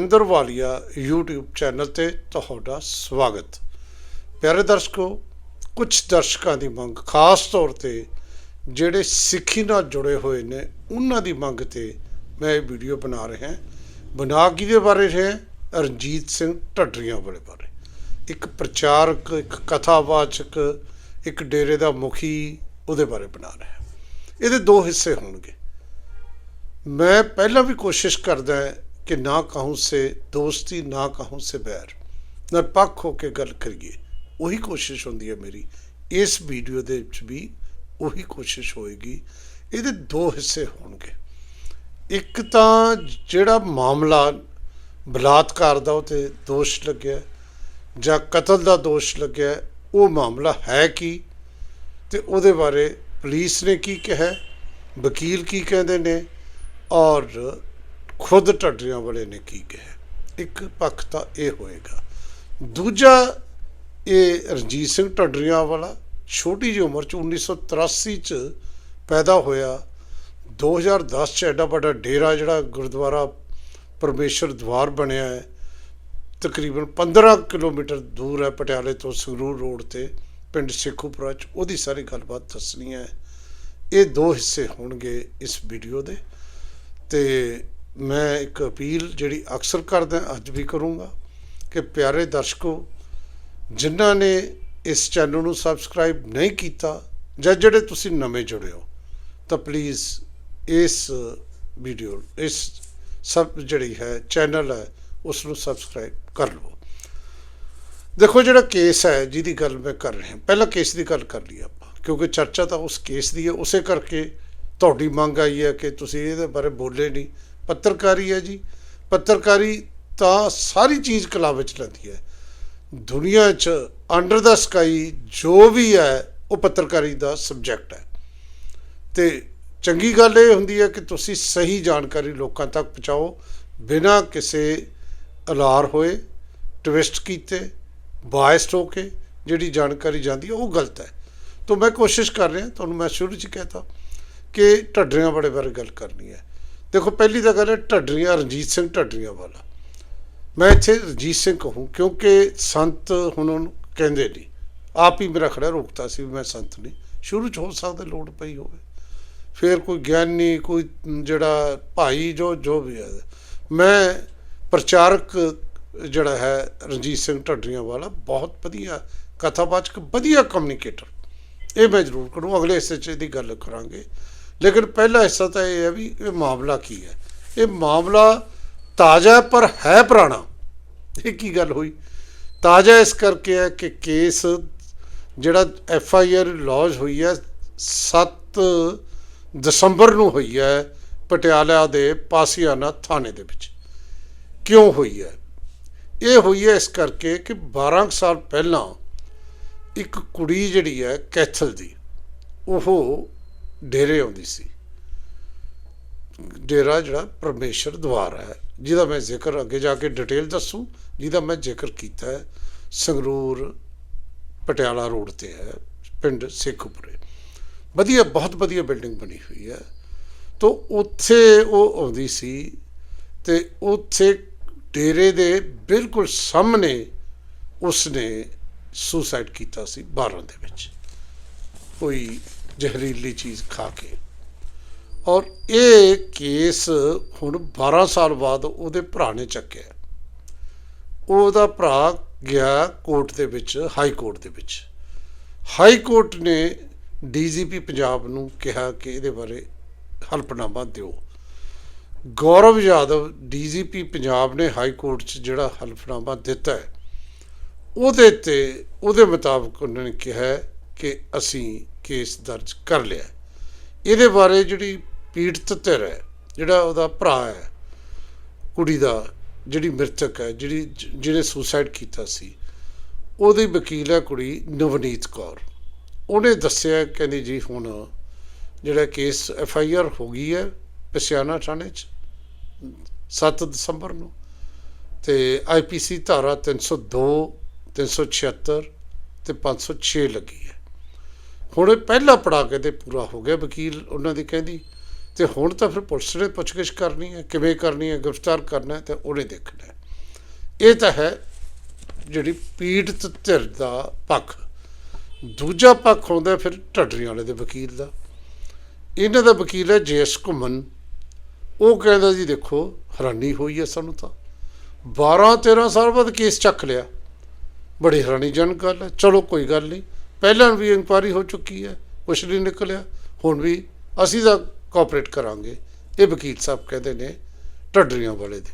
ਇੰਦਰ ਵਾਲੀਆ YouTube channel ਤੇ ਤੁਹਾਡਾ ਸਵਾਗਤ। ਪਿਆਰੇ ਦਰਸ਼ਕੋ ਕੁਝ ਦਰਸ਼ਕਾਂ ਦੀ ਮੰਗ, ਖਾਸ ਤੌਰ ਤੇ ਜਿਹੜੇ ਸਿੱਖੀ ਨਾਲ ਜੁੜੇ ਹੋਏ ਨੇ, ਉਹਨਾਂ ਦੀ ਮੰਗ ਤੇ ਮੈਂ ਇਹ ਵੀਡੀਓ ਬਣਾ ਰਿਹਾ ਬਣਾ ਕਿਹਦੇ ਬਾਰੇ ਹੈ, ਰਣਜੀਤ ਸਿੰਘ ਢੱਡਰੀਆਂ ਵਾਲੇ ਬਾਰੇ। ਇੱਕ ਪ੍ਰਚਾਰਕ, ਇੱਕ ਕਥਾਵਾਚਕ, ਇੱਕ ਡੇਰੇ ਦਾ ਮੁਖੀ ਉਹਦੇ ਬਾਰੇ ਬਣਾ ਰਿਹਾ ਇਹਦੇ ਦੋ ਹਿੱਸੇ ਹੋਣਗੇ। ਮੈਂ ਪਹਿਲਾਂ ਵੀ ਕੋਸ਼ਿਸ਼ ਕਰਦਾ कि ना कहूँ से दोस्ती ना कहूँ से बैर ਨਿਰਪੱਖ ਹੋ ਕੇ ਗੱਲ ਕਰੀਏ ਉਹੀ ਕੋਸ਼ਿਸ਼ ਹੁੰਦੀ ਹੈ ਮੇਰੀ ਇਸ ਵੀਡੀਓ ਦੇ ਵਿੱਚ ਵੀ ਉਹੀ ਕੋਸ਼ਿਸ਼ ਹੋਏਗੀ ਇਹਦੇ ਦੋ ਹਿੱਸੇ ਹੋਣਗੇ ਇੱਕ ਤਾਂ ਜਿਹੜਾ ਮਾਮਲਾ ਬਲਾਤਕਾਰ ਦਾ ਉਹ ਤੇ ਦੋਸ਼ ਲੱਗਿਆ ਜਾਂ ਕਤਲ ਦਾ ਦੋਸ਼ ਲੱਗਿਆ ਉਹ ਮਾਮਲਾ ਹੈ ਕੀ ਤੇ ਉਹਦੇ ਬਾਰੇ ਪੁਲਿਸ ਨੇ ਕੀ ਕਿਹਾ ਵਕੀਲ ਕੀ ਕਹਿੰਦੇ ਨੇ ਔਰ ਖੁਦ ਢੱਡਰੀਆਂ ਵਾਲੇ ਨੇ ਕੀ ਕਿਹਾ? ਇੱਕ ਪੱਖ ਤਾਂ ਇਹ ਹੋਏਗਾ। ਦੂਜਾ, ਇਹ ਰਣਜੀਤ ਸਿੰਘ ਟੱਡਰੀਆਂ ਵਾਲਾ ਛੋਟੀ ਜਿਹੀ ਉਮਰ ਚ 1983 ਚ ਪੈਦਾ ਹੋਇਆ। 2010 ਚ ਐਡਾ ਵੱਡਾ ਡੇਰਾ ਜਿਹੜਾ ਗੁਰਦੁਆਰਾ ਪਰਮੇਸ਼ਰ ਦਵਾਰ ਬਣਿਆ ਹੈ। ਤਕਰੀਬਨ 15 ਕਿਲੋਮੀਟਰ ਦੂਰ ਹੈ ਪਟਿਆਲੇ ਤੋਂ ਸੰਗਰੂਰ ਰੋਡ ਤੇ, ਪਿੰਡ ਸੇਖੂਪੁਰਾ ਚ। ਉਹਦੀ ਸਾਰੀ ਗੱਲਬਾਤ ਦੱਸਣੀ ਹੈ। ਇਹ ਦੋ ਹਿੱਸੇ ਹੋਣਗੇ ਇਸ ਵੀਡੀਓ ਦੇ। ਤੇ ਮੈਂ ਇੱਕ ਅਪੀਲ ਜਿਹੜੀ ਅਕਸਰ ਕਰਦਾ, ਅੱਜ ਵੀ ਕਰੂੰਗਾ, ਕਿ ਪਿਆਰੇ ਦਰਸ਼ਕੋ, ਜਿਨ੍ਹਾਂ ਨੇ ਇਸ ਚੈਨਲ ਨੂੰ ਸਬਸਕ੍ਰਾਈਬ ਨਹੀਂ ਕੀਤਾ ਜਾਂ ਜਿਹੜੇ ਤੁਸੀਂ ਨਵੇਂ ਜੁੜੇ ਹੋ, ਤਾਂ ਪਲੀਜ਼ ਇਸ ਵੀਡੀਓ ਇਸ ਸਬ ਜਿਹੜੀ ਹੈ ਚੈਨਲ ਹੈ, ਉਸ ਨੂੰ ਸਬਸਕ੍ਰਾਈਬ ਕਰ ਲਓ ਦੇਖੋ ਜਿਹੜਾ ਕੇਸ ਹੈ, ਜਿਹਦੀ ਗੱਲ ਮੈਂ ਕਰ ਰਿਹਾ, ਪਹਿਲਾਂ ਕੇਸ ਦੀ ਗੱਲ ਕਰ ਲਈ ਆਪਾਂ, ਕਿਉਂਕਿ ਚਰਚਾ ਤਾਂ ਉਸ ਕੇਸ ਦੀ ਹੈ, ਉਸੇ ਕਰਕੇ ਤੁਹਾਡੀ ਮੰਗ ਆਈ ਹੈ ਕਿ ਤੁਸੀਂ ਇਹਦੇ ਬਾਰੇ ਬੋਲੇ ਨਹੀਂ। ਪੱਤਰਕਾਰੀ ਹੈ ਜੀ। ਪੱਤਰਕਾਰੀ ਤਾਂ ਸਾਰੀ ਚੀਜ਼ ਕਲਾ ਵਿੱਚ ਲੈਂਦੀ ਹੈ। ਦੁਨੀਆ 'ਚ ਅੰਡਰ ਦਾ ਸਕਾਈ ਜੋ ਵੀ ਹੈ, ਉਹ ਪੱਤਰਕਾਰੀ ਦਾ ਸਬਜੈਕਟ ਹੈ। ਤੇ ਚੰਗੀ ਗੱਲ ਇਹ ਹੁੰਦੀ ਹੈ ਕਿ ਤੁਸੀਂ ਸਹੀ ਜਾਣਕਾਰੀ ਲੋਕਾਂ ਤੱਕ ਪਹੁੰਚਾਓ, ਬਿਨਾਂ ਕਿਸੇ ਅਲਾਰ ਹੋਏ ਟਵਿਸਟ ਕੀਤੇ ਬਾਇਸਡ ਹੋ ਕੇ ਜਿਹੜੀ ਜਾਣਕਾਰੀ ਜਾਂਦੀ ਹੈ, ਉਹ ਗਲਤ ਹੈ। ਤਾਂ ਮੈਂ ਕੋਸ਼ਿਸ਼ ਕਰ ਰਿਹਾ, ਤੁਹਾਨੂੰ ਮੈਂ ਸ਼ੁਰੂ 'ਚ ਕਹਿਤਾ ਕਿ ਢੱਡਰੀਆਂ ਬੜੇ ਬਾਰੇ ਗੱਲ ਕਰਨੀ ਹੈ। ਦੇਖੋ, ਪਹਿਲੀ ਤਾਂ ਗੱਲ ਹੈ, ਢੱਡਰੀਆਂ, ਰਣਜੀਤ ਸਿੰਘ ਢੱਡਰੀਆਂ ਵਾਲਾ। ਮੈਂ ਇੱਥੇ ਰਣਜੀਤ ਸਿੰਘ ਕਹੂੰ, ਕਿਉਂਕਿ ਸੰਤ ਹੁਣ ਉਹਨੂੰ ਕਹਿੰਦੇ ਨਹੀਂ। ਆਪ ਹੀ ਮੇਰਾ ਖੜਾ ਰੋਕਤਾ ਸੀ ਵੀ ਮੈਂ ਸੰਤ ਨਹੀਂ। ਸ਼ੁਰੂ 'ਚ ਹੋ ਸਕਦਾ ਲੋੜ ਪਈ ਹੋਵੇ। ਫਿਰ ਕੋਈ ਗਿਆਨੀ, ਕੋਈ ਜਿਹੜਾ ਭਾਈ, ਜੋ ਜੋ ਵੀ ਹੈ। ਮੈਂ ਪ੍ਰਚਾਰਕ ਜਿਹੜਾ ਹੈ, ਰਣਜੀਤ ਸਿੰਘ ਢੱਡਰੀਆਂ ਵਾਲਾ, ਬਹੁਤ ਵਧੀਆ ਕਥਾਵਾਚਕ, ਵਧੀਆ ਕਮਿਊਨੀਕੇਟਰ ਇਹ ਮੈਂ ਜ਼ਰੂਰ ਕਰੂੰ। ਅਗਲੇ ਹਿੱਸੇ 'ਚ ਦੀ ਗੱਲ ਕਰਾਂਗੇ। ਲੇਕਿਨ ਪਹਿਲਾ ਹਿੱਸਾ ਤਾਂ ਇਹ ਹੈ ਵੀ ਇਹ ਮਾਮਲਾ ਕੀ ਹੈ? ਇਹ ਮਾਮਲਾ ਤਾਜ਼ਾ ਪਰ ਹੈ ਪੁਰਾਣਾ। ਇਹ ਕੀ ਗੱਲ ਹੋਈ? ਤਾਜ਼ਾ ਇਸ ਕਰਕੇ ਹੈ ਕਿ ਕੇਸ ਜਿਹੜਾ ਐਫ ਆਈ ਆਰ ਲੌਜ ਹੋਈ ਹੈ 7 ਦਸੰਬਰ ਨੂੰ ਹੋਈ ਹੈ ਪਟਿਆਲਾ ਦੇ ਪਾਸੀਆਨਾ ਥਾਣੇ ਦੇ ਵਿੱਚ। ਕਿਉਂ ਹੋਈ ਹੈ? ਇਹ ਹੋਈ ਹੈ ਇਸ ਕਰਕੇ ਕਿ 12 ਕੁ ਸਾਲ ਪਹਿਲਾਂ ਇੱਕ ਕੁੜੀ ਜਿਹੜੀ ਹੈ ਕੈਥਲ ਦੀ, ਉਹ ਡੇਰੇ ਆਉਂਦੀ ਸੀ। ਡੇਰਾ ਜਿਹੜਾ ਪਰਮੇਸ਼ਰ ਦਵਾਰ ਹੈ, ਜਿਹਦਾ ਮੈਂ ਜ਼ਿਕਰ ਅੱਗੇ ਜਾ ਕੇ ਡਿਟੇਲ ਦੱਸੂ, ਜਿਹਦਾ ਮੈਂ ਜ਼ਿਕਰ ਕੀਤਾ ਹੈ, ਸੰਗਰੂਰ ਪਟਿਆਲਾ ਰੋਡ ਤੇ ਹੈ, ਪਿੰਡ ਸੇਖੂਪੁਰੇ। ਵਧੀਆ, ਬਹੁਤ ਵਧੀਆ ਬਿਲਡਿੰਗ ਬਣੀ ਹੋਈ ਹੈ। ਤੋਂ ਉੱਥੇ ਉਹ ਆਉਂਦੀ ਸੀ ਤੇ ਉੱਥੇ ਡੇਰੇ ਦੇ ਬਿਲਕੁਲ ਸਾਹਮਣੇ ਉਸਨੇ ਸੁਸਾਈਡ ਕੀਤਾ ਸੀ 12 ਦੇ ਵਿੱਚ। ਕੋਈ ਜ਼ਹਿਰੀਲੀ ਚੀਜ਼ ਖਾ ਕੇ। ਔਰ ਇਹ ਕੇਸ ਹੁਣ 12 ਸਾਲ ਬਾਅਦ ਉਹਦੇ ਭਰਾ ਨੇ ਚੱਕਿਆ। ਉਹਦਾ ਭਰਾ ਗਿਆ ਕੋਰਟ ਦੇ ਵਿੱਚ, ਹਾਈ ਕੋਰਟ ਦੇ ਵਿੱਚ। ਹਾਈ ਕੋਰਟ ਨੇ ਡੀਜੀਪੀ ਪੰਜਾਬ ਨੂੰ ਕਿਹਾ ਕਿ ਇਹਦੇ ਬਾਰੇ ਹਲਫਨਾਮਾ ਦਿਓ। ਗੌਰਵ ਯਾਦਵ, ਡੀਜੀਪੀ ਪੰਜਾਬ ਨੇ ਹਾਈ ਕੋਰਟ 'ਚ ਜਿਹੜਾ ਹਲਫਨਾਮਾ ਦਿੱਤਾ ਹੈ, ਉਹਦੇ ਤੇ, ਉਹਦੇ ਮੁਤਾਬਕ ਉਹਨਾਂ ਨੇ ਕਿਹਾ ਕਿ ਅਸੀਂ ਕੇਸ ਦਰਜ ਕਰ ਲਿਆ ਇਹਦੇ ਬਾਰੇ ਜਿਹੜੀ ਪੀੜਤ ਧਿਰ ਹੈ, ਜਿਹੜਾ ਉਹਦਾ ਭਰਾ ਹੈ, ਕੁੜੀ ਦਾ ਜਿਹੜੀ ਮ੍ਰਿਤਕ ਹੈ, ਜਿਹੜੀ ਜਿਹਨੇ ਸੁਸਾਈਡ ਕੀਤਾ ਸੀ, ਉਹਦੀ ਵਕੀਲ ਹੈ ਕੁੜੀ ਨਵਨੀਤ ਕੌਰ। ਉਹਨੇ ਦੱਸਿਆ, ਕਹਿੰਦੀ ਜੀ ਹੁਣ ਜਿਹੜਾ ਕੇਸ ਐਫ ਆਈ ਆਰ ਹੋ ਗਈ ਹੈ ਪਸਿਆਣਾ ਥਾਣੇ 'ਚ 7 ਦਸੰਬਰ ਨੂੰ, ਤੇ ਆਈ ਪੀ ਸੀ ਧਾਰਾ 302 376 ਤੇ 506 ਲੱਗੀ ਹੈ। ਹੁਣ ਇਹ ਪਹਿਲਾ ਪੜਾ ਕੇ ਤੇ ਪੂਰਾ ਹੋ ਗਿਆ, ਵਕੀਲ ਉਹਨਾਂ ਦੀ ਕਹਿੰਦੀ, ਤੇ ਹੁਣ ਤਾਂ ਫਿਰ ਪੁਲਿਸ ਨੇ ਪੁੱਛਗਿੱਛ ਕਰਨੀ ਹੈ, ਕਿਵੇਂ ਕਰਨੀ ਹੈ, ਗ੍ਰਿਫਤਾਰ ਕਰਨਾ ਹੈ ਤੇ ਉਹਨੇ ਦੇਖਣਾ ਇਹ ਤਾਂ ਹੈ ਜਿਹੜੀ ਪੀੜਤ ਧਿਰ ਦਾ ਪੱਖ। ਦੂਜਾ ਪੱਖ ਹੁੰਦਾ ਫਿਰ ਢੱਡਰੀ ਵਾਲੇ ਦੇ ਵਕੀਲ ਦਾ। ਇਹਨਾਂ ਦਾ ਵਕੀਲ ਹੈ ਜੇਐਸ ਘੁੰਮਨ ਉਹ ਕਹਿੰਦਾ ਜੀ ਦੇਖੋ, ਹੈਰਾਨੀ ਹੋਈ ਹੈ ਸਾਨੂੰ ਤਾਂ। 12 13 ਸਾਲ ਬਾਅਦ ਕੇਸ ਚੱਕ ਲਿਆ। ਬੜੀ ਹੈਰਾਨੀਜਨਕ ਗੱਲ ਹੈ। ਚਲੋ ਕੋਈ ਗੱਲ ਨਹੀਂ। ਪਹਿਲਾਂ ਵੀ ਇਨਕੁਆਰੀ ਹੋ ਚੁੱਕੀ ਹੈ, ਕੁਛ ਨਹੀਂ ਨਿਕਲਿਆ। ਹੁਣ ਵੀ ਅਸੀਂ ਤਾਂ ਕੋਆਪਰੇਟ ਕਰਾਂਗੇ, ਇਹ ਵਕੀਲ ਸਾਹਿਬ ਕਹਿੰਦੇ ਨੇ ਟੱਡਰੀਆਂ ਵਾਲੇ ਦੇ।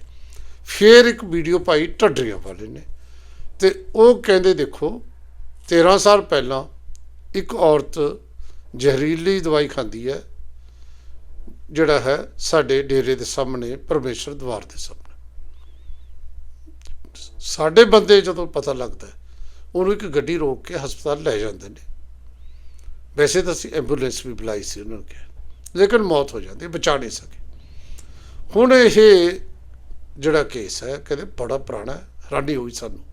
ਫਿਰ ਇੱਕ ਵੀਡੀਓ ਪਾਈ ਟੱਡਰੀਆਂ ਵਾਲੇ ਨੇ। ਤੇ ਉਹ ਕਹਿੰਦੇ ਦੇਖੋ 13 ਸਾਲ ਪਹਿਲਾਂ ਇੱਕ ਔਰਤ ਜ਼ਹਿਰੀਲੀ ਦਵਾਈ ਖਾਂਦੀ ਹੈ, ਜਿਹੜਾ ਹੈ ਸਾਡੇ ਡੇਰੇ ਦੇ ਸਾਹਮਣੇ, ਪਰਮੇਸ਼ਰ ਦਵਾਰ ਦੇ ਸਾਹਮਣੇ। ਸਾਡੇ ਬੰਦੇ ਜਦੋਂ ਪਤਾ ਲੱਗਦਾ ਉਹਨੂੰ ਇੱਕ ਗੱਡੀ ਰੋਕ ਕੇ ਹਸਪਤਾਲ ਲੈ ਜਾਂਦੇ ਨੇ। ਵੈਸੇ ਤਾਂ ਅਸੀਂ ਐਂਬੂਲੈਂਸ ਵੀ ਬੁਲਾਈ ਸੀ ਉਹਨਾਂ ਨੂੰ ਕਿਹਾ। ਲੇਕਿਨ ਮੌਤ ਹੋ ਜਾਂਦੀ ਬਚਾ ਨਹੀਂ ਸਕੇ। ਹੁਣ ਇਹ ਜਿਹੜਾ ਕੇਸ ਹੈ, ਕਹਿੰਦੇ ਬੜਾ ਪੁਰਾਣਾ ਹੈਰਾਨੀ ਹੋਈ ਸਾਨੂੰ।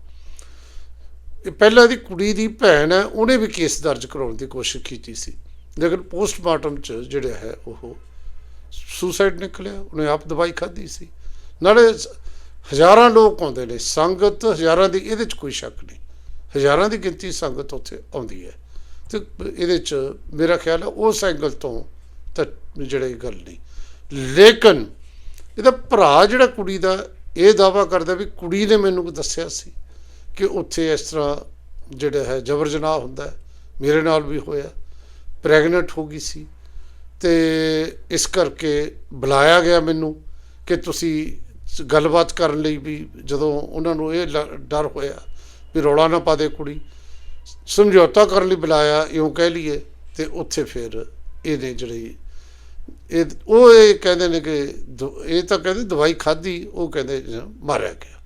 ਇਹ ਪਹਿਲਾਂ ਦੀ ਕੁੜੀ ਦੀ ਭੈਣ ਹੈ, ਉਹਨੇ ਵੀ ਕੇਸ ਦਰਜ ਕਰਾਉਣ ਦੀ ਕੋਸ਼ਿਸ਼ ਕੀਤੀ ਸੀ। ਲੇਕਿਨ ਪੋਸਟਮਾਰਟਮ ਚ ਜਿਹੜਾ ਹੈ, ਉਹ ਸੁਸਾਈਡ ਨਿਕਲਿਆ, ਉਹਨੇ ਆਪ ਦਵਾਈ ਖਾਧੀ ਸੀ। ਨਾਲੇ ਹਜ਼ਾਰਾਂ ਲੋਕ ਆਉਂਦੇ ਨੇ, ਸੰਗਤ ਹਜ਼ਾਰਾਂ ਦੀ, ਇਹਦੇ ਚ ਕੋਈ ਸ਼ੱਕ ਨਹੀਂ। ਹਜ਼ਾਰਾਂ ਦੀ ਗਿਣਤੀ ਸੰਗਤ ਉੱਥੇ ਆਉਂਦੀ ਹੈ। ਤੇ ਇਹਦੇ ਚ ਮੇਰਾ ਖਿਆਲ ਹੈ ਉਸ ਐਂਗਲ ਤੋਂ ਤਾਂ ਜਿਹੜੀ ਗੱਲ ਨਹੀਂ। ਲੇਕਿਨ ਇਹਦਾ ਭਰਾ ਜਿਹੜਾ ਕੁੜੀ ਦਾ ਇਹ ਦਾਵਾ ਕਰਦਾ ਵੀ ਕੁੜੀ ਨੇ ਮੈਨੂੰ ਦੱਸਿਆ ਸੀ ਕਿ ਉੱਥੇ ਇਸ ਤਰ੍ਹਾਂ ਜਿਹੜਾ ਹੈ ਜਬਰ ਜਨਾਹ ਹੁੰਦਾ ਮੇਰੇ ਨਾਲ ਵੀ ਹੋਇਆ, ਪ੍ਰੈਗਨੈਂਟ ਹੋ ਗਈ ਸੀ ਤੇ ਇਸ ਕਰਕੇ ਬੁਲਾਇਆ ਗਿਆ ਮੈਨੂੰ ਕਿ ਤੁਸੀਂ ਗੱਲਬਾਤ ਕਰਨ ਲਈ ਵੀ ਜਦੋਂ ਉਹਨਾਂ ਨੂੰ ਇਹ ਲ- ਡਰ ਹੋਇਆ ਵੀ ਰੌਲਾ ਨਾ ਪਾ ਦੇ ਕੁੜੀ। ਸਮਝੌਤਾ ਕਰਨ ਲਈ ਬੁਲਾਇਆ, ਇਉਂ ਕਹਿ ਲਈਏ, ਤੇ ਉੱਥੇ ਫਿਰ ਇਹਨੇ ਜਿਹੜੀ ਇਹ, ਉਹ ਇਹ ਕਹਿੰਦੇ ਨੇ ਕਿ ਦ- ਇਹ ਤਾਂ ਕਹਿੰਦੇ ਦਵਾਈ ਖਾਧੀ, ਉਹ ਕਹਿੰਦੇ ਮਾਰਿਆ ਗਿਆ।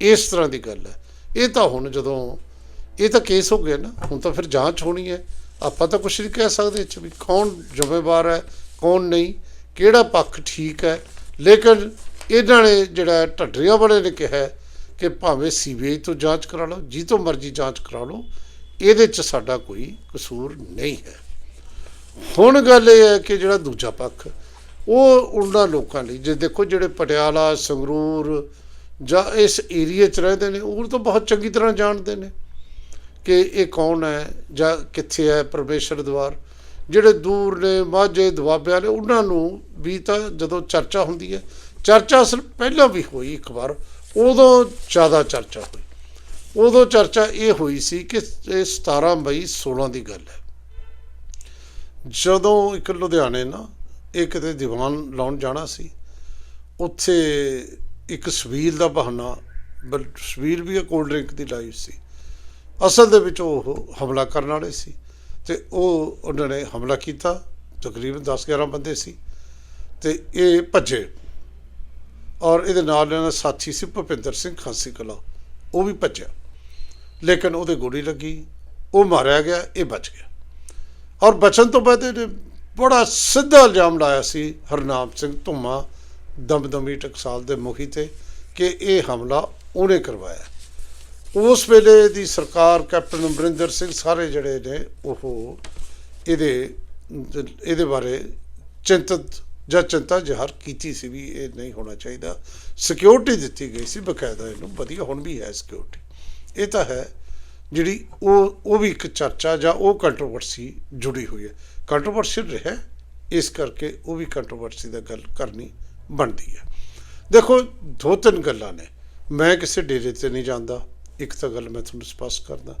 ਇਸ ਤਰ੍ਹਾਂ ਦੀ ਗੱਲ ਹੈ। ਇਹ ਤਾਂ ਹੁਣ ਜਦੋਂ, ਇਹ ਤਾਂ ਕੇਸ ਹੋ ਗਿਆ ਨਾ, ਹੁਣ ਤਾਂ ਫਿਰ ਜਾਂਚ ਹੋਣੀ ਹੈ। ਆਪਾਂ ਤਾਂ ਕੁਛ ਨਹੀਂ ਕਹਿ ਸਕਦੇ ਇਹ 'ਚ ਵੀ ਕੌਣ ਜ਼ਿੰਮੇਵਾਰ ਹੈ, ਕੌਣ ਨਹੀਂ, ਕਿਹੜਾ ਪੱਖ ਠੀਕ ਹੈ। ਲੇਕਿਨ ਇਹਨਾਂ ਨੇ ਜਿਹੜਾ ਢੱਡਰੀਆਂ ਵਾਲੇ ਨੇ ਕਿਹਾ ਕਿ ਭਾਵੇਂ ਸੀਬੀਆਈ ਤੋਂ ਜਾਂਚ ਕਰਾ ਲਓ, ਜੀ ਤੋਂ ਮਰਜ਼ੀ ਜਾਂਚ ਕਰਾ ਲਓ, ਇਹਦੇ 'ਚ ਸਾਡਾ ਕੋਈ ਕਸੂਰ ਨਹੀਂ ਹੈ। ਹੁਣ ਗੱਲ ਇਹ ਹੈ ਕਿ ਜਿਹੜਾ ਦੂਜਾ ਪੱਖ, ਉਹ ਉਹਨਾਂ ਲੋਕਾਂ ਲਈ, ਜੇ ਦੇਖੋ ਜਿਹੜੇ ਪਟਿਆਲਾ, ਸੰਗਰੂਰ ਜਾਂ ਇਸ ਏਰੀਏ 'ਚ ਰਹਿੰਦੇ ਨੇ, ਉਹ ਤਾਂ ਬਹੁਤ ਚੰਗੀ ਤਰ੍ਹਾਂ ਜਾਣਦੇ ਨੇ ਕਿ ਇਹ ਕੌਣ ਹੈ ਜਾਂ ਕਿੱਥੇ ਹੈ ਪਰਮੇਸ਼ਰ ਦਵਾਰ ਜਿਹੜੇ ਦੂਰ ਨੇ, ਮਾਝੇ, ਦੁਆਬੇ ਵਾਲੇ ਉਹਨਾਂ ਨੂੰ ਵੀ ਤਾਂ ਜਦੋਂ ਚਰਚਾ ਹੁੰਦੀ ਹੈ, ਚਰਚਾ ਸਿਰਫ ਪਹਿਲਾਂ ਵੀ ਹੋਈ ਇੱਕ ਵਾਰ ਉਦੋਂ ਜ਼ਿਆਦਾ ਚਰਚਾ ਹੋਈ। ਉਦੋਂ ਚਰਚਾ ਇਹ ਹੋਈ ਸੀ ਕਿ ਇਹ 17 ਮਈ 16 ਦੀ ਗੱਲ ਹੈ। ਜਦੋਂ ਇੱਕ ਲੁਧਿਆਣੇ ਨਾ ਇਹ ਕਿਤੇ ਦੀਵਾਨ ਲਾਉਣ ਜਾਣਾ ਸੀ, ਉੱਥੇ ਇੱਕ ਸਵੀਲ ਦਾ ਬਹਾਨਾ, ਬਲ ਸਵੀਲ ਵੀ ਕੋਲਡ ਡਰਿੰਕ ਦੀ ਲਾਈ ਸੀ। ਅਸਲ ਦੇ ਵਿੱਚ ਉਹ ਹਮਲਾ ਕਰਨ ਵਾਲੇ ਸੀ ਤੇ ਉਹ ਉਹਨਾਂ ਨੇ ਹਮਲਾ ਕੀਤਾ, ਤਕਰੀਬਨ 10-11 ਬੰਦੇ ਸੀ ਤੇ ਇਹ ਭੱਜੇ। ਔਰ ਇਹਦੇ ਨਾਲ ਇਹਨਾਂ ਦਾ ਸਾਥੀ ਸੀ ਭੁਪਿੰਦਰ ਸਿੰਘ ਖਾਂਸੀ ਕਲਾ। ਉਹ ਵੀ ਭੱਜਿਆ। ਲੇਕਿਨ ਉਹਦੇ ਗੋਲੀ ਲੱਗੀ। ਉਹ ਮਾਰਿਆ ਗਿਆ, ਇਹ ਬਚ ਗਿਆ। ਔਰ ਬਚਨ ਤੋਂ ਬਾਅਦ ਇਹਨੇ ਬੜਾ ਸਿੱਧਾ ਇਲਜ਼ਾਮ ਲਾਇਆ ਸੀ ਹਰਨਾਮ ਸਿੰਘ ਧੁੰਮਾ ਦਮਦਮੀ ਟਕਸਾਲ ਦੇ ਮੁਖੀ ਤੇ ਕਿ ਇਹ ਹਮਲਾ ਉਹਨੇ ਕਰਵਾਇਆ। ਉਸ ਵੇਲੇ ਦੀ ਸਰਕਾਰ ਕੈਪਟਨ ਅਮਰਿੰਦਰ ਸਿੰਘ ਸਾਰੇ ਜਿਹੜੇ ਨੇ, ਉਹ ਇਹਦੇ ਇਹਦੇ ਬਾਰੇ ਚਿੰਤਤ ਜਾਂ ਚਿੰਤਾ ਜ਼ਾਹਰ ਕੀਤੀ ਸੀ ਵੀ ਇਹ ਨਹੀਂ ਹੋਣਾ ਚਾਹੀਦਾ। ਸਿਕਿਉਰਿਟੀ ਦਿੱਤੀ ਗਈ ਸੀ ਬਕਾਇਦਾ ਇਹਨੂੰ, ਵਧੀਆ ਹੁਣ ਵੀ ਹੈ ਸਿਕਿਉਰਿਟੀ ਇਹ ਤਾਂ ਹੈ ਜਿਹੜੀ ਉਹ ਉਹ ਵੀ ਇੱਕ ਚਰਚਾ ਜਾਂ ਉਹ ਕੰਟਰੋਵਰਸੀ ਜੁੜੀ ਹੋਈ ਹੈ। ਕੰਟਰੋਵਰਸ਼ੀਅਲ ਰਿਹਾ, ਇਸ ਕਰਕੇ ਉਹ ਵੀ ਕੰਟਰੋਵਰਸੀ ਦਾ ਗੱਲ ਕਰਨੀ ਬਣਦੀ ਹੈ। ਦੇਖੋ, ਦੋ ਤਿੰਨ ਗੱਲਾਂ ਨੇ। ਮੈਂ ਕਿਸੇ ਡੇਰੇ ਤੇ ਨਹੀਂ ਜਾਂਦਾ। ਇੱਕ ਤਾਂ ਗੱਲ ਮੈਂ ਤੁਹਾਨੂੰ ਸਪਸ਼ਟ ਕਰਦਾ।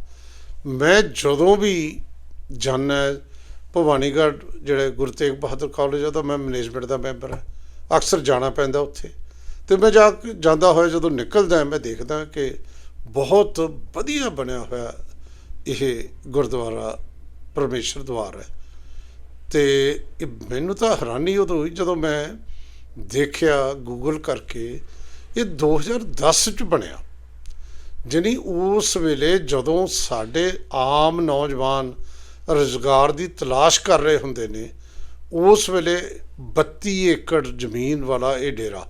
ਮੈਂ ਜਦੋਂ ਵੀ ਜਾਣਾ ਭਵਾਨੀਗੜ੍ਹ ਜਿਹੜੇ ਗੁਰੂ ਤੇਗ ਬਹਾਦਰ ਕਾਲਜ ਆ ਤਾਂ ਮੈਂ ਮੈਨੇਜਮੈਂਟ ਦਾ ਮੈਂਬਰ ਹਾਂ ਅਕਸਰ ਜਾਣਾ ਪੈਂਦਾ ਉੱਥੇ। ਤੇ ਮੈਂ ਜਾ ਕੇ ਜਾਂਦਾ ਹੋਇਆ, ਜਦੋਂ ਨਿਕਲਦਾ, ਮੈਂ ਦੇਖਦਾ ਕਿ ਬਹੁਤ ਵਧੀਆ ਬਣਿਆ ਹੋਇਆ ਇਹ ਗੁਰਦੁਆਰਾ ਪਰਮੇਸ਼ਰ ਦਵਾਰ ਹੈ। ਤੇ ਇਹ ਮੈਨੂੰ ਤਾਂ ਹੈਰਾਨੀ ਉਦੋਂ ਹੋਈ ਜਦੋਂ ਮੈਂ ਦੇਖਿਆ ਗੂਗਲ ਕਰਕੇ ਇਹ 2010 ਚ ਬਣਿਆ। ਜਾਣੀ ਉਸ ਵੇਲੇ ਜਦੋਂ ਸਾਡੇ ਆਮ ਨੌਜਵਾਨ ਰੁਜ਼ਗਾਰ ਦੀ ਤਲਾਸ਼ ਕਰ ਰਹੇ ਹੁੰਦੇ ਨੇ, ਉਸ ਵੇਲੇ 32 ਏਕੜ ਜ਼ਮੀਨ ਵਾਲਾ ਇਹ ਡੇਰਾ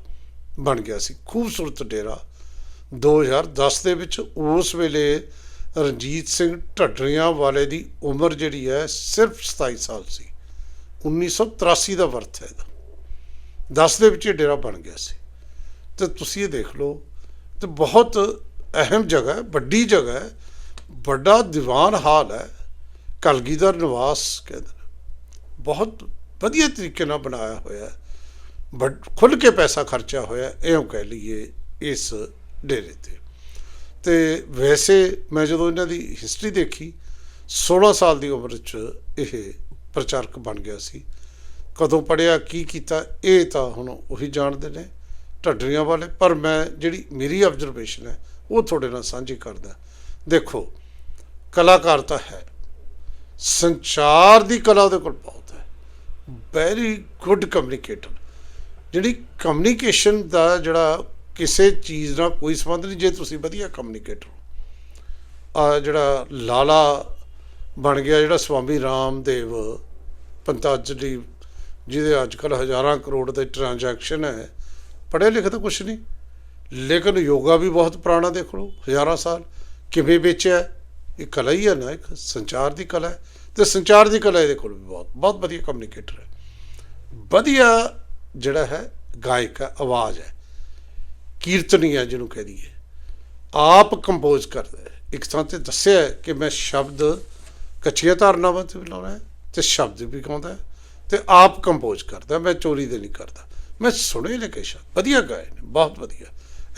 ਬਣ ਗਿਆ ਸੀ, ਖੂਬਸੂਰਤ ਡੇਰਾ। 2010 ਦੇ ਵਿੱਚ ਉਸ ਵੇਲੇ ਰਣਜੀਤ ਸਿੰਘ ਢੱਡਰੀਆਂ ਵਾਲੇ ਦੀ ਉਮਰ ਜਿਹੜੀ ਹੈ ਸਿਰਫ 27 ਸਾਲ ਸੀ 1983 ਦਾ ਵਰਥ ਹੈ ਇਹਦਾ। 10 ਦੇ ਵਿੱਚ ਇਹ ਡੇਰਾ ਬਣ ਗਿਆ ਸੀ। ਤੇ ਤੁਸੀਂ ਇਹ ਦੇਖ ਲਓ, ਤੇ ਬਹੁਤ ਅਹਿਮ ਜਗ੍ਹਾ ਹੈ, ਵੱਡੀ ਜਗ੍ਹਾ ਹੈ, ਵੱਡਾ ਦੀਵਾਨ ਹਾਲ ਹੈ ਕਲਗੀਧਰ ਨਿਵਾਸ ਕਹਿੰਦੇ ਨੇ। ਬਹੁਤ ਵਧੀਆ ਤਰੀਕੇ ਨਾਲ ਬਣਾਇਆ ਹੋਇਆ ਹੈ। ਬਟ ਖੁੱਲ ਕੇ ਪੈਸਾ ਖਰਚਿਆ ਹੋਇਆ ਇਉਂ ਕਹਿ ਲਈਏ ਇਸ ਡੇਰੇ ਤੇ। ਤੇ ਵੈਸੇ ਮੈਂ ਜਦੋਂ ਇਹਨਾਂ ਦੀ ਹਿਸਟਰੀ ਦੇਖੀ 16 ਸਾਲ ਦੀ ਉਮਰ 'ਚ ਇਹ ਪ੍ਰਚਾਰਕ ਬਣ ਗਿਆ ਸੀ। ਕਦੋਂ ਪੜਿਆ ਕੀ ਕੀਤਾ, ਇਹ ਤਾਂ ਹੁਣ ਉਹੀ ਜਾਣਦੇ ਨੇ, ਢੱਡਰੀਆਂ ਵਾਲੇ। ਪਰ ਮੈਂ ਜਿਹੜੀ ਮੇਰੀ ਆਬਜ਼ਰਵੇਸ਼ਨ ਹੈ, ਉਹ ਤੁਹਾਡੇ ਨਾਲ ਸਾਂਝੀ ਕਰਦਾ। ਦੇਖੋ, ਕਲਾਕਾਰ ਤਾਂ ਹੈ। ਸੰਚਾਰ ਦੀ ਕਲਾ ਉਹਦੇ ਕੋਲ ਬਹੁਤ ਹੈ। ਵੈਰੀ ਗੁੱਡ ਕਮਿਊਨੀਕੇਟਰ ਜਿਹੜੀ ਕਮਿਊਨੀਕੇਸ਼ਨ ਦਾ ਜਿਹੜਾ ਕਿਸੇ ਚੀਜ਼ ਨਾਲ ਕੋਈ ਸੰਬੰਧ ਨਹੀਂ, ਜੇ ਤੁਸੀਂ ਵਧੀਆ ਕਮਿਊਨੀਕੇਟਰ ਆ ਜਿਹੜਾ ਲਾਲਾ ਬਣ ਗਿਆ, ਜਿਹੜਾ ਸਵਾਮੀ ਰਾਮਦੇਵ ਪੰਤਜਲੀ, ਜਿਹਦੇ ਅੱਜ ਕੱਲ ਹਜ਼ਾਰਾਂ ਕਰੋੜ ਦੇ ਟ੍ਰਾਂਜੈਕਸ਼ਨ ਹੈ। ਪੜ੍ਹੇ ਲਿਖੇ ਤਾਂ ਕੁਛ ਨਹੀਂ। ਲੇਕਿਨ ਯੋਗਾ ਵੀ ਬਹੁਤ ਪੁਰਾਣਾ, ਦੇਖ ਲਓ, ਹਜ਼ਾਰਾਂ ਸਾਲ। ਕਿਵੇਂ ਵੇਚਿਆ? ਇਹ ਕਲਾ ਹੀ ਹੈ ਨਾ, ਇੱਕ ਸੰਚਾਰ ਦੀ ਕਲਾ ਹੈ ਤੇ ਸੰਚਾਰ ਦੀ ਕਲਾ ਇਹਦੇ ਕੋਲ ਵੀ ਬਹੁਤ ਬਹੁਤ ਵਧੀਆ ਕਮਿਊਨੀਕੇਟਰ ਹੈ। ਵਧੀਆ ਜਿਹੜਾ ਹੈ, ਗਾਇਕ ਹੈ, ਆਵਾਜ਼ ਹੈ ਕੀਰਤਨੀਆ ਜਿਹਨੂੰ ਕਹਿ ਦਈਏ। ਆਪ ਕੰਪੋਜ਼ ਕਰਦਾ ਹੈ। ਇੱਕ ਥਾਂ ਤੇ ਦੱਸਿਆ ਕਿ ਮੈਂ ਸ਼ਬਦ ਕੱਚੀਆਂ ਧਾਰਨਾਵਾਂ ਤੇ ਵੀ ਲਾਉਣਾ ਹੈ ਤੇ ਸ਼ਬਦ ਵੀ ਗਾਉਂਦਾ ਹੈ ਤੇ ਆਪ ਕੰਪੋਜ਼ ਕਰਦਾ ਮੈਂ ਚੋਰੀ ਦੇ ਨਹੀਂ ਕਰਦਾ। ਮੈਂ ਸੁਣੇ ਨੇ ਕਈ ਸ਼ਬਦ, ਵਧੀਆ ਗਾਏ ਨੇ, ਬਹੁਤ ਵਧੀਆ।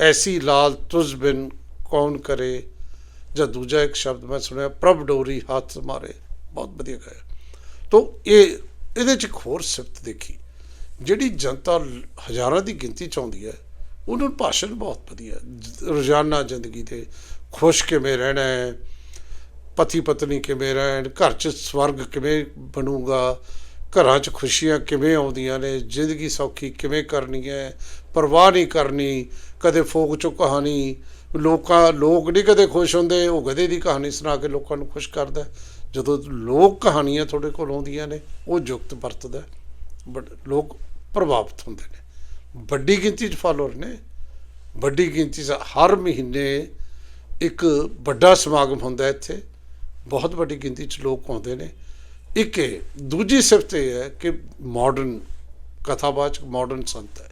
ਐਸੀ ਲਾਲ ਤੁਜ਼ ਬਿਨ ਕੌਣ ਕਰੇ ਜਾਂ ਦੂਜਾ ਇੱਕ ਸ਼ਬਦ ਮੈਂ ਸੁਣਿਆ, ਪ੍ਰਭ ਡੋਰੀ ਹੱਥ ਮਾਰੇ। ਬਹੁਤ ਵਧੀਆ ਗਾਇਆ। ਤੋ ਇਹ, ਇਹਦੇ ਚ ਇੱਕ ਹੋਰ ਸਿਫਤ ਦੇਖੀ। ਜਿਹੜੀ ਜਨਤਾ ਹਜ਼ਾਰਾਂ ਦੀ ਗਿਣਤੀ ਚ ਆਉਂਦੀ ਹੈ, ਉਹਨਾਂ ਨੂੰ ਭਾਸ਼ਣ ਬਹੁਤ ਵਧੀਆ। ਰੋਜ਼ਾਨਾ ਜ਼ਿੰਦਗੀ ਦੇ ਖੁਸ਼ ਕਿਵੇਂ ਰਹਿਣਾ ਹੈ, ਪਤੀ ਪਤਨੀ ਕਿਵੇਂ ਰਹਿਣ, ਘਰ 'ਚ ਸਵਰਗ ਕਿਵੇਂ ਬਣੂਗਾ, ਘਰਾਂ 'ਚ ਖੁਸ਼ੀਆਂ ਕਿਵੇਂ ਆਉਂਦੀਆਂ ਨੇ, ਜ਼ਿੰਦਗੀ ਸੌਖੀ ਕਿਵੇਂ ਕਰਨੀ ਹੈ, ਪਰਵਾਹ ਨਹੀਂ ਕਰਨੀ, ਕਦੇ ਫੋਕ 'ਚੋਂ ਕਹਾਣੀ ਲੋਕਾਂ, ਲੋਕ ਨਹੀਂ ਕਦੇ ਖੁਸ਼ ਹੁੰਦੇ, ਉਹ ਗਧੇ ਦੀ ਕਹਾਣੀ ਸੁਣਾ ਕੇ ਲੋਕਾਂ ਨੂੰ ਖੁਸ਼ ਕਰਦਾ ਜਦੋਂ ਲੋਕ ਕਹਾਣੀਆਂ ਤੁਹਾਡੇ ਕੋਲ ਆਉਂਦੀਆਂ ਨੇ, ਉਹ ਜੁਗਤ ਵਰਤਦਾ ਬਟ ਲੋਕ ਪ੍ਰਭਾਵਿਤ ਹੁੰਦੇ ਨੇ। ਵੱਡੀ ਗਿਣਤੀ 'ਚ ਫਾਲੋਅਰ ਨੇ। ਵੱਡੀ ਗਿਣਤੀ 'ਚ ਹਰ ਮਹੀਨੇ ਇੱਕ ਵੱਡਾ ਸਮਾਗਮ ਹੁੰਦਾ ਇੱਥੇ। ਬਹੁਤ ਵੱਡੀ ਗਿਣਤੀ 'ਚ ਲੋਕ ਆਉਂਦੇ ਨੇ। ਇੱਕ ਇਹ। ਦੂਜੀ ਸਿਫਤ ਇਹ ਹੈ ਕਿ ਮਾਡਰਨ ਕਥਾਵਾਚਕ ਮਾਡਰਨ ਸੰਤ ਹੈ।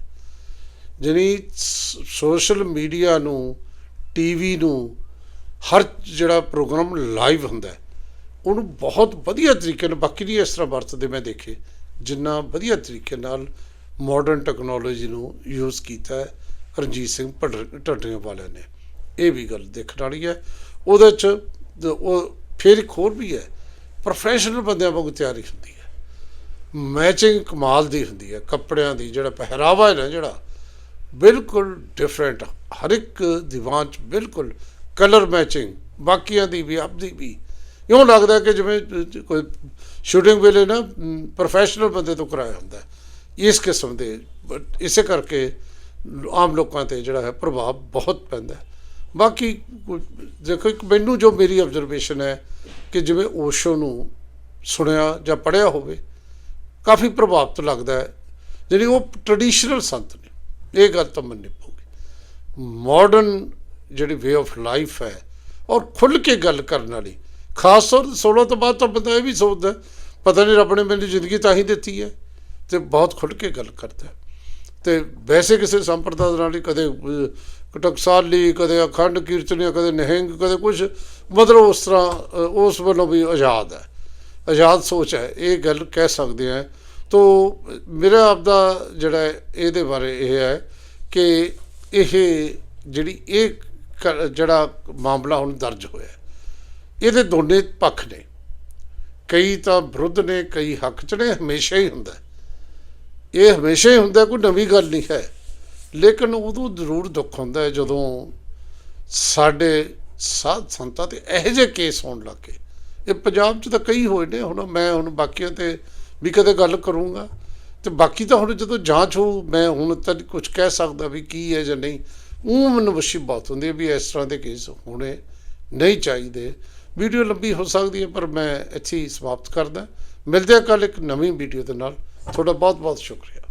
ਜਿਹੜੀ ਸੋਸ਼ਲ ਮੀਡੀਆ ਨੂੰ ਟੀਵੀ ਨੂੰ ਹਰ ਜਿਹੜਾ ਪ੍ਰੋਗਰਾਮ ਲਾਈਵ ਹੁੰਦਾ ਉਹਨੂੰ ਬਹੁਤ ਵਧੀਆ ਤਰੀਕੇ ਨਾਲ, ਬਾਕੀ ਨਹੀਂ ਇਸ ਤਰ੍ਹਾਂ ਵਰਤਦੇ ਮੈਂ ਦੇਖੇ, ਜਿੰਨਾ ਵਧੀਆ ਤਰੀਕੇ ਨਾਲ ਮਾਡਰਨ ਟੈਕਨੋਲੋਜੀ ਨੂੰ ਯੂਜ਼ ਕੀਤਾ ਹੈ, ਰਣਜੀਤ ਸਿੰਘ ਭੱਡ- ਢੱਡਰੀਆਂ ਵਾਲਿਆਂ ਨੇ। ਇਹ ਵੀ ਗੱਲ ਦੇਖਣ ਵਾਲੀ ਹੈ। ਉਹਦੇ ਚ ਉਹ ਫਿਰ ਇੱਕ ਹੋਰ ਵੀ ਹੈ ਪ੍ਰੋਫੈਸ਼ਨਲ ਬੰਦਿਆਂ ਵਾਂਗੂ ਤਿਆਰੀ ਹੁੰਦੀ ਹੈ। ਮੈਚਿੰਗ ਕਮਾਲ ਦੀ ਹੁੰਦੀ ਹੈ, ਕੱਪੜਿਆਂ ਦੀ, ਜਿਹੜਾ ਪਹਿਰਾਵਾ ਹੈ ਨਾ ਜਿਹੜਾ ਬਿਲਕੁਲ ਡਿਫਰੈਂਟ ਹਰ ਇੱਕ ਦੀਵਾਨ ਚ ਬਿਲਕੁਲ ਕਲਰ ਮੈਚਿੰਗ ਬਾਕੀਆਂ ਦੀ ਵੀ, ਆਪਦੀ ਵੀ। ਇਉਂ ਲੱਗਦਾ ਕਿ ਜਿਵੇਂ ਕੋਈ ਸ਼ੂਟਿੰਗ ਵੇਲੇ ਨਾ ਪ੍ਰੋਫੈਸ਼ਨਲ ਬੰਦੇ ਤੋਂ ਕਰਾਇਆ ਹੁੰਦਾ ਇਸ ਕਿਸਮ ਦੇ, but ਇਸੇ ਕਰਕੇ ਆਮ ਲੋਕਾਂ ਤੇ ਜਿਹੜਾ ਹੈ ਪ੍ਰਭਾਵ ਬਹੁਤ ਪੈਂਦਾ ਬਾਕੀ ਕੋਈ- ਦੇਖੋ, ਇੱਕ ਮੈਨੂੰ ਜੋ ਮੇਰੀ ਆਬਜ਼ਰਵੇਸ਼ਨ ਹੈ ਕਿ ਜਿਵੇਂ ਓਸ਼ੋ ਨੂੰ ਸੁਣਿਆ ਜਾਂ ਪੜ੍ਹਿਆ ਹੋਵੇ, ਕਾਫੀ ਪ੍ਰਭਾਵਿਤ ਲੱਗਦਾ ਹੈ। ਜਿਹੜੀ ਉਹ ਟ੍ਰੈਡੀਸ਼ਨਲ ਸੰਤ ਨੇ। ਇਹ ਗੱਲ ਤਾਂ ਮੰਨਣੀ ਪਊਗੀ ਮਾਡਰਨ ਜਿਹੜੀ ਵੇ ਆਫ ਲਾਈਫ ਹੈ, ਔਰ ਖੁੱਲ ਕੇ ਗੱਲ ਕਰਨ ਵਾਲੀ, ਖਾਸ ਤੌਰ ਤੇ 16 ਤੋਂ ਬਾਅਦ ਤਾਂ ਬੰਦਾ ਇਹ ਵੀ ਸੋਚਦਾ, ਪਤਾ ਨਹੀਂ ਰੱਬ ਨੇ ਮੈਨੂੰ ਜ਼ਿੰਦਗੀ ਤਾਂ ਹੀ ਦਿੱਤੀ ਹੈ, ਤੇ ਬਹੁਤ ਖੁੱਲ ਕੇ ਗੱਲ ਕਰਦਾ ਹੈ। ਤੇ ਵੈਸੇ ਕਿਸੇ ਸੰਪਰਦਾ ਦੇ ਨਾਲ ਹੀ ਕਦੇ ਕਟਕਸਾਲੀ ਕਦੇ ਅਖੰਡ ਕੀਰਤਨੀਆ, ਕਦੇ ਨਹਿੰਗ, ਕਦੇ ਕੁਝ ਮਤਲਬ ਉਸ ਤਰ੍ਹਾਂ ਉਸ ਵੱਲੋਂ ਵੀ ਆਜ਼ਾਦ ਹੈ ਆਜ਼ਾਦ ਸੋਚ ਹੈ, ਇਹ ਗੱਲ ਕਹਿ ਸਕਦੇ ਆ ਤੋ ਮੇਰਾ ਆਪਦਾ ਜਿਹੜਾ ਇਹਦੇ ਬਾਰੇ ਇਹ ਹੈ ਕਿ ਇਹ ਜਿਹੜੀ ਇਹ ਕ- ਜਿਹੜਾ ਮਾਮਲਾ ਹੁਣ ਦਰਜ ਹੋਇਆ ਇਹਦੇ ਦੋਨੇ ਪੱਖ ਨੇ। ਕਈ ਤਾਂ ਵਿਰੁੱਧ ਨੇ, ਕਈ ਹੱਕ ਚ ਨੇ, ਹਮੇਸ਼ਾ ਹੀ ਹੁੰਦਾ ਇਹ ਹਮੇਸ਼ਾ ਹੀ ਹੁੰਦਾ ਕੋਈ ਨਵੀਂ ਗੱਲ ਨਹੀਂ ਹੈ। ਲੇਕਿਨ ਉਦੋਂ ਜ਼ਰੂਰ ਦੁੱਖ ਹੁੰਦਾ ਹੈ ਜਦੋਂ ਸਾਡੇ ਸਾਧ ਸੰਤਾਂ ਤੇ ਇਹੋ ਜਿਹੇ ਕੇਸ ਹੋਣ ਲੱਗੇ ਇਹ ਪੰਜਾਬ 'ਚ ਤਾਂ ਕਈ ਹੋਏ ਨੇ, ਹੁਣ ਮੈਂ ਹੁਣ ਬਾਕੀਆਂ ਤੇ ਵੀ ਕਦੇ ਗੱਲ ਕਰੂੰਗਾ। ਤੇ ਬਾਕੀ ਤਾਂ ਹੁਣ ਜਦੋਂ ਜਾਂਚ ਹੋ, ਮੈਂ ਹੁਣ ਤਾਂ ਕੁਝ ਕਹਿ ਸਕਦਾ ਵੀ ਕੀ ਹੈ ਜਾਂ ਨਹੀਂ। ਉਹ ਮੈਨੂੰ ਵਸ਼ੀ ਬਹੁਤ ਹੁੰਦੀ ਹੈ ਵੀ ਇਸ ਤਰ੍ਹਾਂ ਦੇ ਕੇਸ ਹੋਣੇ ਨਹੀਂ ਚਾਹੀਦੇ। ਵੀਡੀਓ ਲੰਬੀ ਹੋ ਸਕਦੀ ਹੈ, ਪਰ ਮੈਂ ਇੱਥੇ ਹੀ ਸਮਾਪਤ ਕਰਦਾ। ਮਿਲਦੇ ਹਾਂ ਕੱਲ ਇੱਕ ਨਵੀਂ ਵੀਡੀਓ ਦੇ ਨਾਲ। ਤੁਹਾਡਾ ਬਹੁਤ ਬਹੁਤ ਸ਼ੁਕਰੀਆ।